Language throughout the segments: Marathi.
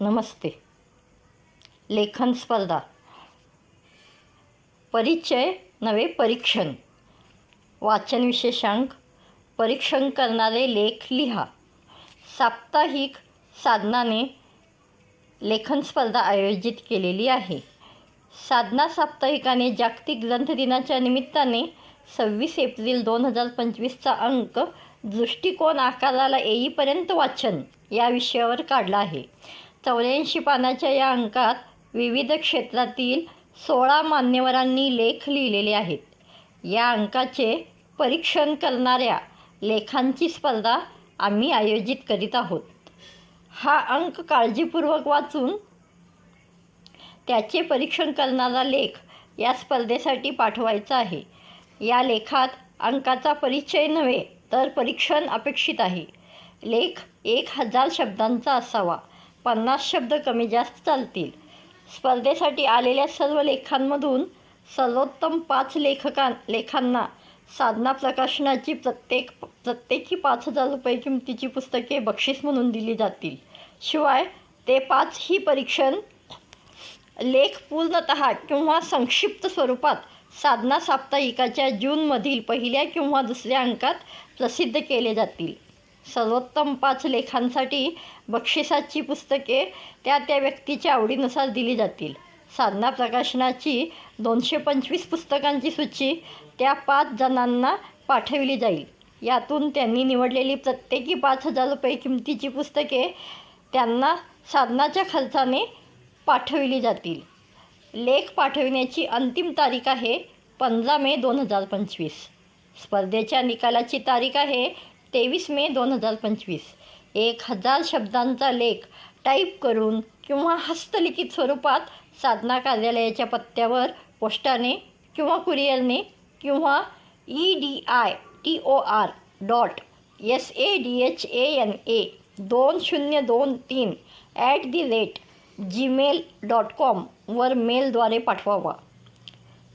नमस्ते. लेखन स्पर्धा. परिचय नवे परीक्षण. वाचन विशेषांक. परीक्षण करणारे लेख लिहा. साप्ताहिक साधनाने लेखन स्पर्धा आयोजित केलेली आहे. साधना साप्ताहिकाने जागतिक ग्रंथ दिनाच्या निमित्ताने सव्वीस एप्रिल दोन हजार पंचवीसचा अंक दृष्टिकोन आकाराला येईपर्यंत वाचन या विषयावर काढला आहे. चौऱ्याऐंशी पानाच्या या अंकात विविध क्षेत्रातील सोळा मान्यवरांनी लेख लिहिलेले आहेत. या अंकाचे परीक्षण करणाऱ्या लेखांची स्पर्धा आम्ही आयोजित करीत आहोत. हा अंक काळजीपूर्वक वाचून त्याचे परीक्षण करणारा लेख या स्पर्धेसाठी पाठवायचा आहे. या लेखात अंकाचा परिचय नव्हे तर परीक्षण अपेक्षित आहे. लेख एक हजार शब्दांचा असावा. पन्नास शब्द कमी जास्त चालतील. स्पर्धेसाठी आलेल्या सर्व लेखांमधून सर्वोत्तम पाच लेखकां लेखांना साधना प्रकाशनाची प्रत्येक प्रत्येकी पाच हजार रुपये किमतीची पुस्तके बक्षीस म्हणून दिली जातील. शिवाय ते पाच ही परीक्षण लेख पूर्णतः किंवा संक्षिप्त स्वरूपात साधना साप्ताहिकाच्या जूनमधील पहिल्या किंवा दुसऱ्या अंकात प्रसिद्ध केले जातील. सर्वोत्तम पाच लेखांसाठी बक्षिसाची पुस्तके त्या त्या व्यक्तीच्या आवडीनुसार दिली जातील. साधना प्रकाशनाची दोनशे पंचवीस पुस्तकांची सूची त्या पाच जणांना पाठविली जाईल. यातून त्यांनी निवडलेली प्रत्येकी पाच हजार रुपये किमतीची पुस्तके त्यांना साधनाच्या खर्चाने पाठविली जातील. लेख पाठविण्याची अंतिम तारीख आहे पंधरा मे दोन हजार पंचवीस. स्पर्धेच्या निकालाची तारीख आहे तेवीस मे दोन हजार पंचवीस. एक हजार शब्दांचा लेख टाईप करून किंवा हस्तलिखित स्वरूपात साधना कार्यालयाच्या पत्त्यावर पोस्टाने किंवा कुरिअरने किंवा E D I T O R dot S A D H A N A दोन शून्य दोन तीन at the rate Gmail dot कॉमवर मेलद्वारे पाठवावा.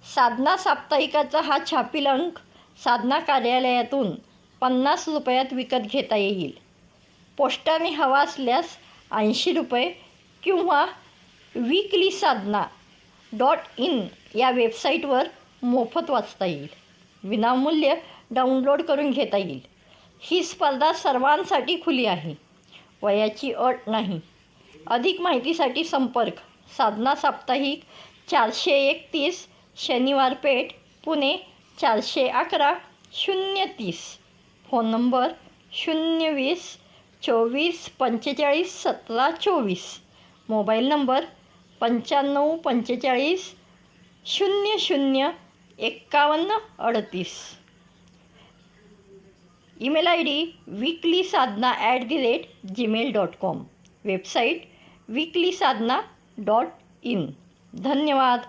साधना साप्ताहिकाचा हा छापील अंक साधना कार्यालयातून पन्नास रुपयात विकत घेता येईल. पोस्टाने हवा असल्यास ऐंशी रुपये किंवा वीकली साधना डॉट इन या वेबसाईटवर मोफत वाचता येईल. विनामूल्य डाउनलोड करून घेता येईल. ही स्पर्धा सर्वांसाठी खुली आहे. वयाची अट नाही. अधिक माहितीसाठी संपर्क. साधना साप्ताहिक चारशे एकतीस शनिवार पेठ पुणे चारशे अकरा शून्य तीस. फ़ोन नंबर शून्य वीस, चोवीस, पंचेचाळीस, सतरा, चोवीस. मोबाईल नंबर पंच्याण्णव, पंचेचाळीस, शून्य शून्य, एक्कावन्न, अडतीस. Email I D weekly Sadhana at the rate Gmail dot com. Website weekly Sadhana dot in. धन्यवाद.